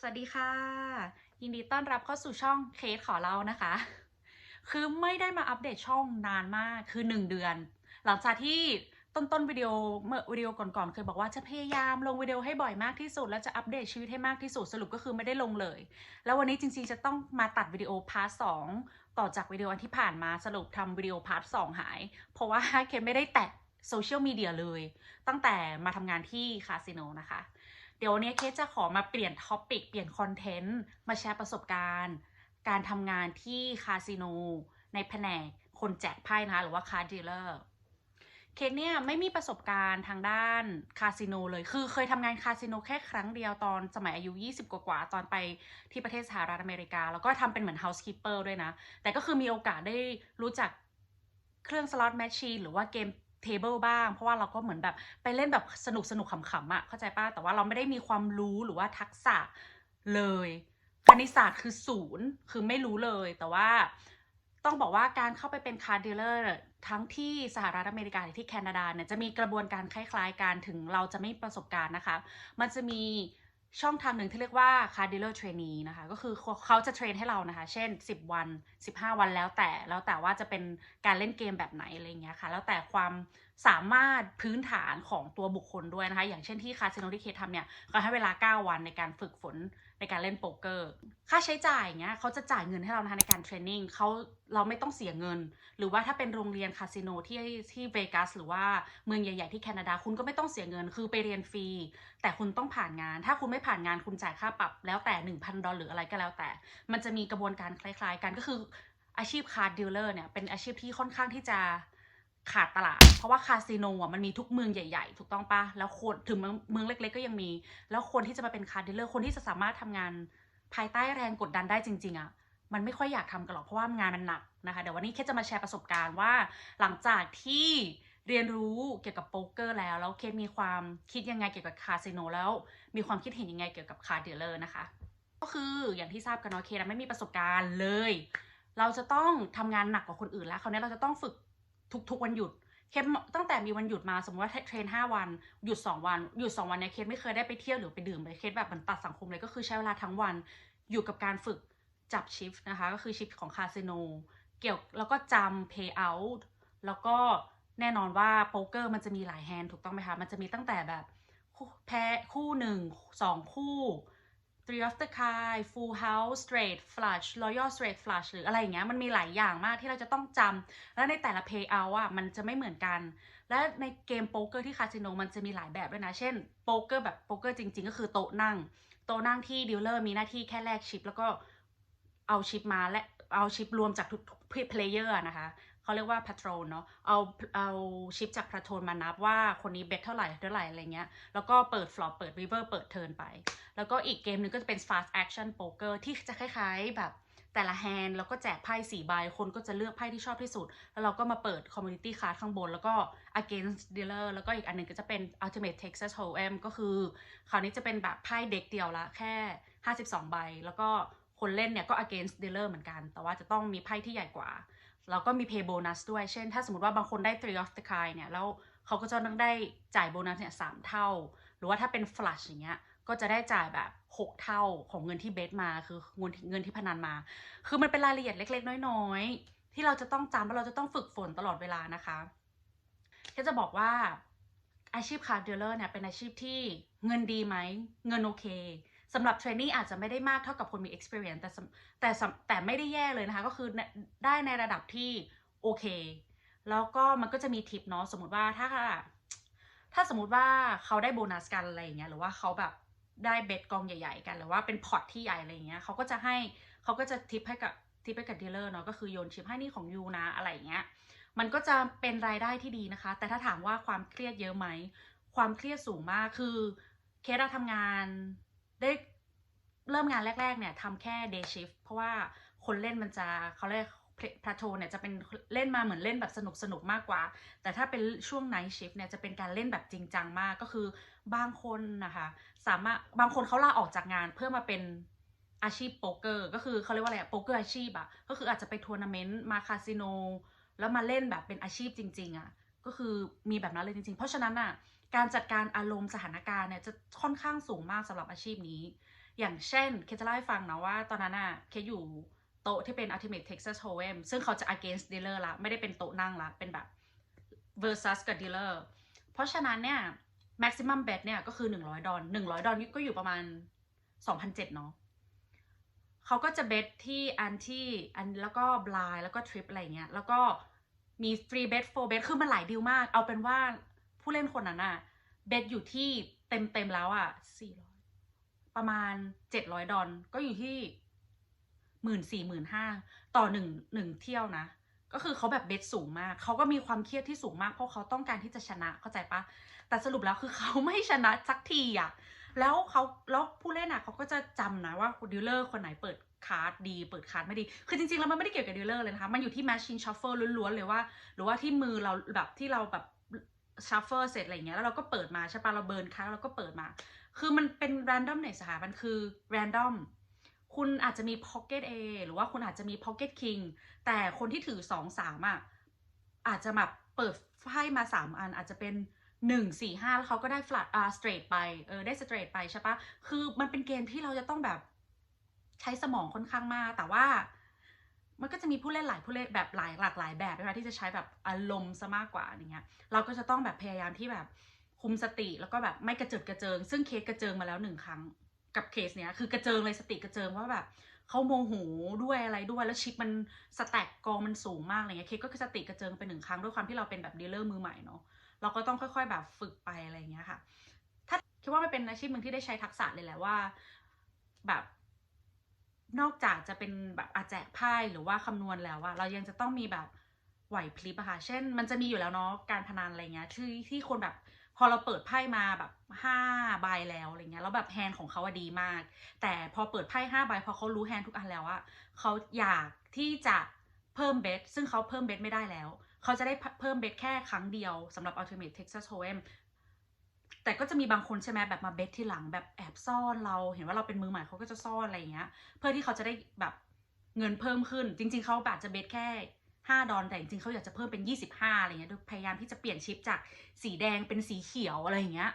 สวัสดีค่ะ ยินดีต้อนรับเข้าสู่ช่องเคสขอเล่านะคะ คือไม่ได้มาอัปเดตช่องนานมากคือ 1 เดือน หลังจากที่ต้นต้นๆวิดีโอเมื่อวิดีโอก่อนๆเคยบอกว่าจะพยายามลงวิดีโอให้บ่อยมากที่สุด แล้วจะอัปเดตชีวิตให้มากที่สุดสรุปก็คือไม่ได้ลงเลย แล้ววันนี้จริงๆจะต้องมาตัดวิดีโอพาร์ทสองต่อจากวิดีโอที่ผ่านมาสรุปทำวิดีโอพาร์ทสองหาย เพราะว่าเคไม่ได้แตะโซเชียลมีเดียเลย ตั้งแต่มาทำงานที่คาสิโนนะคะ เดี๋ยววันนี้เคสจะขอมาเปลี่ยนท็อปิกเปลี่ยนคอนเทนต์ มาแชร์ประสบการณ์ การทำงานที่คาสิโนในแผนกคนแจกไพ่นะคะหรือว่าคาร์ดีลเลอร์เคสเนี่ยไม่มีประสบการณ์ทางด้านคาสิโนเลย คือเคยทำงานคาสิโนแค่ครั้งเดียวตอนสมัยอายุ 20 กว่าๆตอนไปที่ประเทศสหรัฐอเมริกา แล้วก็ทำเป็นเหมือน housekeeper ด้วยนะ แต่ก็คือมีโอกาสได้รู้จักเครื่องสล็อตแมชชีนหรือว่าเกม เทเบิลบ้าง เพราะว่าเราก็เหมือนแบบไปเล่นแบบสนุกสนุกขำๆอะเข้าใจป้ะแต่ว่าเราไม่ได้มีความรู้หรือว่าทักษะเลยคณิตศาสตร์คือศูนย์คือไม่รู้เลย แต่ว่าต้องบอกว่าการเข้าไปเป็นคาร์ดีลเลอร์ทั้งที่สหรัฐอเมริกาหรือที่แคนาดาเนี่ยจะมีกระบวนการคล้ายๆกันถึงเราจะไม่ประสบการณ์นะคะ มันจะมี ช่องทางหนึ่งที่เรียกว่า car dealer trainee นะคะ ก็คือเขาจะเทรนให้เรานะคะ เช่น 10 วัน 15 วันแล้วแต่ แล้วแต่ว่าจะเป็นการเล่นเกมแบบไหนอะไรเงี้ยค่ะ แล้วแต่ความสามารถพื้นฐานของตัวบุคคลด้วยนะคะ อย่างเช่นที่คาสิโนที่เคทำเนี่ยเขาให้เวลา 9 วันในการฝึกฝนในการเล่นโป๊กเกอร์ ค่าใช้จ่ายเงี้ยเขาจะจ่ายเงินให้เรานะคะในการเทรนนิ่งเขาเราไม่ต้องเสียเงิน หรือว่าถ้าเป็นโรงเรียนคาสิโนที่ที่เวกัสหรือว่าเมืองใหญ่ ๆ ที่แคนาดาคุณก็ไม่ต้องเสียเงิน คือไปเรียนฟรี แต่คุณต้องผ่านงาน ถ้าคุณไม่ผ่านงานคุณจ่ายค่าปรับ แล้วแต่ 1,000 ดอลลาร์หรืออะไรก็แล้วแต่ มันจะมีกระบวนการคล้าย ๆ กันก็คืออาชีพคาร์ดีลเลอร์เนี่ยเป็นอาชีพที่ค่อนข้างที่จะ ขาดตลาด เพราะว่าคาสิโนอะมันมีทุกเมืองใหญ่ ๆ ถูกต้องปะแล้วคนถึงเมืองเล็ก ๆ ก็ยังมี แล้วคนที่จะมาเป็นคาร์ดีลเลอร์คนที่จะสามารถทำงานภายใต้แรงกดดันได้จริง ๆอะมันไม่ค่อยอยากทำกันหรอกเพราะว่างานมันหนักนะคะเดี๋ยววันนี้แค่จะมาแชร์ประสบการณ์ว่า หลังจากที่เรียนรู้เกี่ยวกับโป๊กเกอร์แล้ว แล้วเคสมีความคิดยังไงเกี่ยวกับคาสิโนแล้ว มีความคิดเห็นยังไงเกี่ยวกับคาดีลเลอร์นะคะ ก็คืออย่างที่ทราบกันเนาะเคสไม่มีประสบการณ์เลย เราจะต้องทำงานหนักกว่าคนอื่นแล้วคราวนี้เราจะต้องฝึก ทุกๆวันหยุดเคสตั้งแต่มีวันหยุดมาสมมติว่าเทรนห้าวันหยุดสองวันหยุดสองวันเนี่ยเคสไม่เคยได้ไปเที่ยวหรือไปดื่มเลยเคสแบบเหมือนตัดสังคมเลยก็คือใช้เวลาทั้งวันอยู่กับการฝึกจับชิฟนะคะ ก็คือชิฟของคาสิโนเกี่ยวแล้วก็จำ pay out แล้วก็แน่นอนว่าโป๊กเกอร์มันจะมีหลายแฮนด์ถูกต้องไหมคะ มันจะมีตั้งแต่แบบแพ้คู่หนึ่งสองคู่ three of the card full house straight flush royal straight flush หรืออะไรอย่างเงี้ยมันมีหลายอย่างมากที่เราจะต้องจำและในแต่ละ pay out อะมันจะไม่เหมือนกัน และในเกมโป๊กเกอร์ที่คาสิโนมันจะมีหลายแบบด้วยนะ เช่นโป๊กเกอร์แบบโป๊กเกอร์จริง ๆ ก็คือโต๊ะนั่ง โต๊ะนั่งที่ดีลเลอร์มีหน้าที่แค่แลกชิป แล้วก็เอาชิปมาและเอาชิปรวมจากทุกเพลเยอร์นะคะ เขาเรียกว่าพาโทรนเนาะเอาเอาชิปจากพาโทรนมานับว่าคนนี้เบทเท่าไหร่เท่าไหร่อะไรเงี้ย แล้วก็เปิดฟลอปเปิดริเวอร์เปิดเทิร์นไป แล้วก็อีกเกมหนึ่งก็จะเป็น fast action poker ที่จะคล้ายๆแบบแต่ละแฮนด์แล้วก็แจกไพ่สี่ใบ คนก็จะเลือกไพ่ที่ชอบที่สุด แล้วเราก็มาเปิด community card ข้างบน แล้วก็ against dealer แล้วก็อีกอันหนึ่งก็จะเป็น ultimate texas hold'em ก็คือ คราวนี้จะเป็นแบบไพ่เด็กเดียวละแค่ 52 ใบ แล้วก็คนเล่นเนี่ยก็ against dealer เหมือนกัน แต่ว่าจะต้องมีไพ่ที่ใหญ่กว่า แล้วก็มี pay bonus ด้วย เช่น ถ้าสมมติว่าบางคนได้ three of the kind เนี่ย แล้วเขาก็จะต้องได้จ่ายโบนัสเนี่ยสามเท่า หรือว่าถ้าเป็น flush อย่างเงี้ย ก็จะได้จ่ายแบบ 6 เท่าของเงินที่เบสมา คือเงินเงินที่พนันมา คือมันเป็นรายละเอียดเล็ก ๆ น้อยๆ ที่เราจะต้องจำและเราจะต้องฝึกฝนตลอดเวลานะคะแค่จะบอกว่าอาชีพคาร์ดีลเลอร์เนี่ยเป็นอาชีพที่เงินดีไหม เงินโอเค สำหรับเทรนนี่อาจจะไม่ได้มากเท่ากับคนมี experience แต่แต่แต่ไม่ได้แย่เลยนะคะ ก็คือได้ในระดับที่โอเค แล้วก็มันก็จะมีทิปเนาะสมมติว่าถ้า ถ้าสมมติว่าเขาได้โบนัสกันอะไรอย่างเงี้ยหรือว่าเขาแบบได้เบตกองใหญ่ ๆ กันหรือว่าเป็นพอร์ตที่ใหญ่อะไรอย่างเงี้ยเขาก็จะให้เขาก็จะทิปให้กับทิปให้กับดีลเลอร์เนาะก็คือโยนชิปให้นี่ของยูนะอะไรอย่างเงี้ยมันก็จะเป็นรายได้ที่ดีนะคะ แต่ถ้าถามว่าความเครียดเยอะไหม ความเครียดสูงมาก คือ เคสเราทำงาน ได้เริ่มงานแรกๆเนี่ยทำแค่ day shift เพราะว่าคนเล่นมันจะเขาเรียกพลาโทเนี่ยจะเป็นเล่นมาเหมือนเล่นแบบสนุกสนุกมากกว่า แต่ถ้าเป็นช่วง night shift เนี่ยจะเป็นการเล่นแบบจริงจังมากก็คือบางคนนะคะ สามารถบางคนเขาลาออกจากงานเพื่อมาเป็นอาชีพโป๊กเกอร์ ก็คือเขาเรียกว่าอะไรโป๊กเกอร์อาชีพอะก็คืออาจจะไปทัวร์นาเมนต์มาคาสิโน แล้วมาเล่นแบบเป็นอาชีพจริง ๆอะ ก็คือมีแบบนั้นเลยจริงๆ เพราะฉะนั้นอะการจัดการอารมณ์สถานการณ์เนี่ยจะค่อนข้างสูงมากสำหรับอาชีพนี้ อย่างเช่น เคจะเล่าให้ฟังนะว่า ตอนนั้นอะเคอยู่โต๊ะที่เป็น Ultimate Texas Hold'em ซึ่งเขาจะ against dealer ละ ไม่ได้เป็นโต๊ะนั่งละ เป็นแบบ versus กับ dealer เพราะฉะนั้นเนี่ย maximum bet เนี่ยก็คือ 100 ดอล100 ดอลก็อยู่ประมาณ 2,007เนาะเขาก็จะเบสที่อันที่อันแล้วก็บลายแล้วก็ทริปอะไรเงี้ย แล้วก็ มีฟรีเบสโฟเบสคือมันหลายดีลมาก เอาเป็นว่าผู้เล่นคนนั้นอะเบสอยู่ที่เต็มเต็มแล้วอะ400ประมาณ700ดอลก็อยู่ที่หมื่นสี่หมื่นห้าต่อหนึ่งหนึ่งเที่ยวนะ ก็คือเขาแบบเบสสูงมาก เขาก็มีความเครียดที่สูงมากเพราะเขาต้องการที่จะชนะเข้าใจปะแต่สรุปแล้วคือเขาไม่ชนะสักทีอะแล้วเขาแล้วผู้เล่นอะเขาก็จะจำนะว่าดีลเลอร์คนไหนเปิด คาร์ดดีเปิดคาร์ดไม่ดี คือจริงๆ แล้วมันไม่ได้เกี่ยวกับดีลเลอร์เลยนะคะ มันอยู่ที่ machine shuffle ล้วนๆเลยว่า หรือว่าที่มือเราแบบที่เราแบบ shuffle เสร็จอะไรเงี้ย แล้วเราก็เปิดมาใช่ปะเราเบิร์นคาร์ดเราก็เปิดมา คือมันเป็น random ในสถามันคือ random คุณอาจจะมี pocket A หรือว่าคุณอาจจะมี pocket king แต่คนที่ถือสองสามอะอาจจะแบบเปิดไพ่มาสามอันอาจจะเป็นหนึ่งสี่ห้าแล้วเขาก็ได้ flat อ่า straight ไปเออได้ straight ไปใช่ปะคือมันเป็นเกมที่เราจะต้องแบบ ใช้สมองค่อนข้างมาก แต่ว่า มันก็จะมีผู้เล่นหลายผู้เล่นแบบหลายหลากหลายแบบนะคะที่จะใช้แบบอารมณ์ซะมากกว่าอย่างเงี้ย เราก็จะต้องแบบพยายามที่แบบคุมสติแล้วก็แบบไม่กระเจิดกระเจิง ซึ่งเคสกระเจิงมาแล้วหนึ่งครั้งกับเคสเนี้ยคือกระเจิงเลยสติกระเจิงว่าแบบเขาโมโหด้วยอะไรด้วยแล้วชิปมันสแต็กกองมันสูงมากอะไรเงี้ยเคสก็คือสติกระเจิงไปหนึ่งครั้งด้วยความที่เราเป็นแบบดีลเลอร์มือใหม่เนาะเราก็ต้องค่อย ๆ แบบฝึกไปอะไรเงี้ยค่ะ ถ้าคิดว่ามันเป็นอาชีพหนึ่งที่ได้ใช้ทักษะเลยแหละว่า แบบ นอกจากจะเป็นแบบอาแจกไพ่หรือว่าคำนวณแล้วอะเรายังจะต้องมีแบบไหวพลิบอะค่ะเช่น มันจะมีอยู่แล้วเนาะการพนันอะไรเงี้ยที่ที่คนแบบพอเราเปิดไพ่มาแบบห้าใบแล้วอะไรเงี้ยแล้วแบบแฮนด์ของเขาอะดีมาก แต่พอเปิดไพ่ห้าใบพอเขารู้แฮนด์ทุกอันแล้วอะเขาอยากที่จะเพิ่มเบสซึ่งเขาเพิ่มเบสไม่ได้แล้ว เขาจะได้เพิ่มเบสแค่ครั้งเดียวสำหรับ Ultimate Texas Hold'em แต่ก็จะมีบางคนใช่ไหมแบบมาเบสที่หลังแบบแอบซ่อนเรา เห็นว่าเราเป็นมือใหม่เขาก็จะซ่อนอะไรอย่างเงี้ย เพื่อที่เขาจะได้แบบเงินเพิ่มขึ้น จริง ๆเขาอาจจะเบสแค่ห้าดอลแต่จริงๆเขาอยากจะเพิ่มเป็นยี่สิบห้าอะไรเงี้ยโดยพยายามที่จะเปลี่ยนชิปจากสีแดงเป็นสีเขียวอะไรอย่างเงี้ย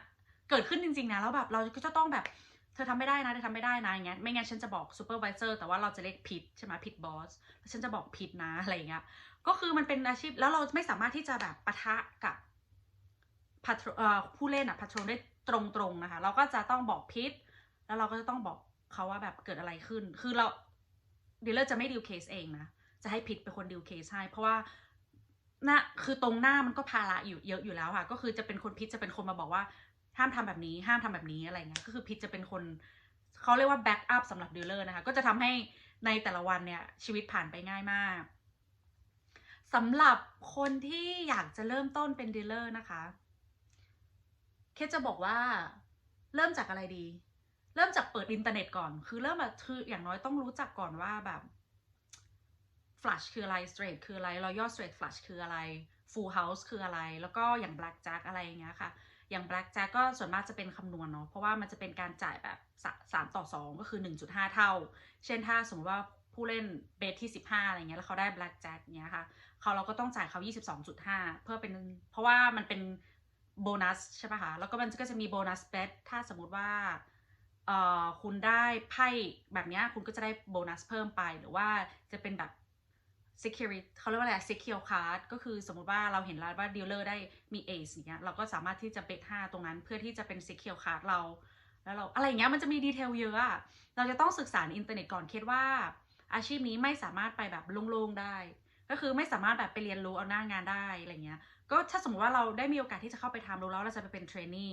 เกิดขึ้นจริงๆนะแล้วแบบเราก็จะต้องแบบเธอทำไม่ได้นะเธอทำไม่ได้นะอย่างเงี้ยไม่งั้นฉันจะบอกซูเปอร์วิเซอร์แต่ว่าเราจะเรียกผิดใช่ไหมผิดบอสแล้วฉันจะบอกผิดนะอะไรเงี้ยก็คือมันเป็นอาชีพแล้วเราไม่สามารถที่จะแบบปะทะกับ ผู้เล่นอะพัทรนได้ตรงๆนะคะ เราก็จะต้องบอกพิษ แล้วเราก็จะต้องบอกเขาว่าแบบเกิดอะไรขึ้น คือเราดีลเลอร์จะไม่ดีลเคสเองนะ จะให้พิษเป็นคนดีลเคสให้ เพราะว่าหน้าคือตรงหน้ามันก็ภาระอยู่เยอะอยู่แล้วค่ะ ก็คือจะเป็นคนพิษจะเป็นคนมาบอกว่าห้ามทำแบบนี้ ห้ามทำแบบนี้อะไรเงี้ย ก็คือพิษจะเป็นคนเขาเรียกว่าแบ็กอัพสำหรับดีลเลอร์นะคะ ก็จะทำให้ในแต่ละวันเนี่ยชีวิตผ่านไปง่ายมากสำหรับคนที่อยากจะเริ่มต้นเป็นดีลเลอร์นะคะ เคสจะบอกว่าเริ่มจากอะไรดี เริ่มจากเปิดอินเทอร์เน็ตก่อน คือเริ่มแบบคืออย่างน้อยต้องรู้จักก่อนว่าแบบ flush คืออะไร straight คืออะไร royal straight flush คืออะไร full house คืออะไร แล้วก็อย่าง black jack อะไรอย่างเงี้ยค่ะ อย่าง black jack ก็ส่วนมากจะเป็นคำนวณเนาะ เพราะว่ามันจะเป็นการจ่ายแบบ3ต่อ 2 ก็คือ 1.5 เท่า เช่นถ้าสมมติว่าผู้เล่นเบสที่ 15 อะไรเงี้ย แล้วเขาได้ black jack เงี้ยค่ะ เขาเราก็ต้องจ่ายเขา 22.5 เพื่อเป็น เพราะว่ามันเป็น โบนัสใช่ปะคะ แล้วก็มันก็จะมีโบนัสเบสถ้าสมมติว่าเอ่อคุณได้ไพ่แบบนี้คุณก็จะได้โบนัสเพิ่มไป หรือว่าจะเป็นแบบ security เขาเรียกว่าอะไร secure card ก็คือสมมติว่าเราเห็นแล้วว่า dealer ได้มี ace อย่างเงี้ย เราก็สามารถที่จะเบส5ตรงนั้นเพื่อที่จะเป็น secure card เรา แล้วเราอะไรอย่างเงี้ย มันจะมีดีเทลเยอะอะเราจะต้องศึกษาอินเทอร์เน็ตก่อนคิดว่าอาชีพนี้ไม่สามารถไปแบบโล่งๆได้ ก็คือไม่สามารถแบบไปเรียนรู้เอาหน้างานได้อะไรเงี้ย ก็ถ้าสมมติว่าเราได้มีโอกาสที่จะเข้าไปทำรู้แล้วเราจะไปเป็นเทรนนี่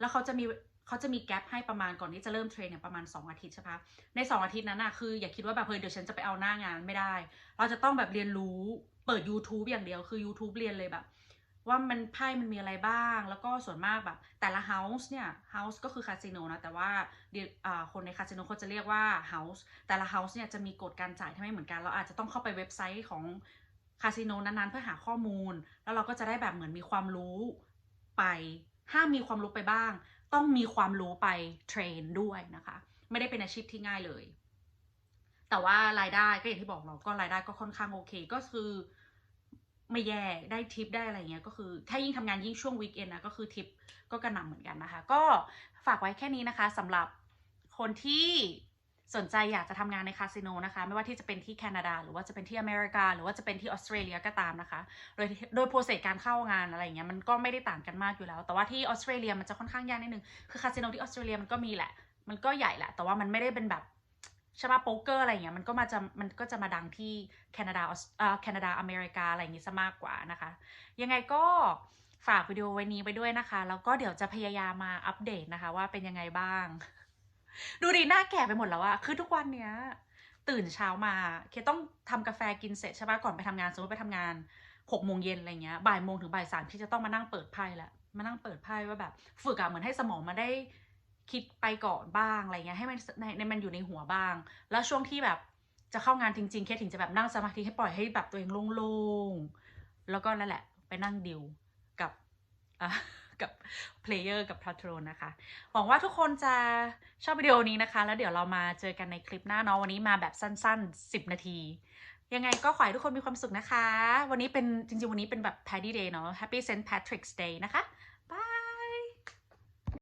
แล้วเขาจะมีเขาจะมีแกลบให้ประมาณก่อนที่จะเริ่มเทรนเนี่ยประมาณ 2 อาทิตย์ใช่ปะใน 2 อาทิตย์นั้นอะคืออย่าคิดว่าแบบเฮ้ยเดี๋ยวฉันจะไปเอาหน้างานไม่ได้ เราจะต้องแบบเรียนรู้เปิด YouTube อย่างเดียวคือ YouTube เรียนเลยแบบ ว่ามันไพ่มันมีอะไรบ้าง แล้วก็ส่วนมากแบบ แต่ละ house เนี่ย house ก็คือคาสิโนนะ แต่ว่าคนในคาสิโนเขาจะเรียกว่า house แต่ละ house เนี่ยจะมีกฎการจ่ายที่ไม่เหมือนกัน เราอาจจะต้องเข้าไปเว็บไซต์ของคาสิโนนั้นๆ เพื่อหาข้อมูล แล้วเราก็จะได้แบบเหมือนมีความรู้ไปห้ามมีความรู้ไปบ้าง ต้องมีความรู้ไปเทรนด้วยนะคะ ไม่ได้เป็นอาชีพที่ง่ายเลย แต่ว่ารายได้ก็อย่างที่บอกเราก็รายได้ก็ค่อนข้างโอเค ก็คือ ไม่แย่ได้ทิปได้อะไรเงี้ยก็คือ ถ้ายิ่งทำงานยิ่งช่วงวีคเอนนะก็คือทิปก็กระหน่ำเหมือนกันนะคะ ก็ฝากไว้แค่นี้นะคะสำหรับคนที่สนใจอยากจะทำงานในคาสิโนนะคะ ไม่ว่าที่จะเป็นที่แคนาดา หรือว่าจะเป็นที่อเมริกา หรือว่าจะเป็นที่ออสเตรเลียก็ตามนะคะ โดยโดยโปรเซสการเข้างานอะไรอย่างเงี้ยมันก็ไม่ได้ต่างกันมากอยู่แล้ว แต่ว่าที่ออสเตรเลียมันจะค่อนข้างยากนิดนึงคือคาสิโนที่ออสเตรเลียมันก็มีแหละ มันก็ใหญ่แหละ แต่ว่ามันไม่ได้เป็นแบบ ใช่ป่ะโป๊กเกอร์อะไรเงี้ยมันก็มาจะมันก็จะมาดังที่แคนาดาออสเอ่อแคนาดาอเมริกาอะไรอย่างงี้ซะมากกว่านะคะ ยังไงก็ฝากวิดีโอไว้นี้ไปด้วยนะคะ แล้วก็เดี๋ยวจะพยายามมาอัปเดตนะคะ ว่าเป็นยังไงบ้าง ดูดิหน้าแก่ไปหมดแล้วอะคือทุกวันเนี้ย ตื่นเช้ามา เคต้องทำกาแฟกินเสร็จใช่ปะก่อนไปทำงานสมมติไปทำงานหกโมงเย็นอะไรเงี้ยบ่ายโมงถึงบ่ายสามที่จะต้องมานั่งเปิดไพ่ละมานั่งเปิดไพ่ว่าแบบ ฝึกอะเหมือนให้สมองมาได้ คิดไปก่อนบ้างอะไรเงี้ยให้มันในในมันอยู่ในหัวบ้าง แล้วช่วงที่แบบจะเข้างานจริงๆเคถึงจะแบบนั่งสมาธิให้ปล่อยให้แบบตัวเองโล่งๆแล้วก็นั่นแหละไปนั่งดิวกับอะกับเพลเยอร์กับพาทรนนะคะ หวังว่าทุกคนจะชอบวิดีโอนี้นะคะ แล้วเดี๋ยวเรามาเจอกันในคลิปหน้าเนาะวันนี้มาแบบสั้น ๆ 10 นาที ยังไงก็ขอให้ทุกคนมีความสุขนะคะ วันนี้เป็นจริงๆ วันนี้เป็นแบบ Paddy Day เนาะ Happy St. Patrick's Day นะคะ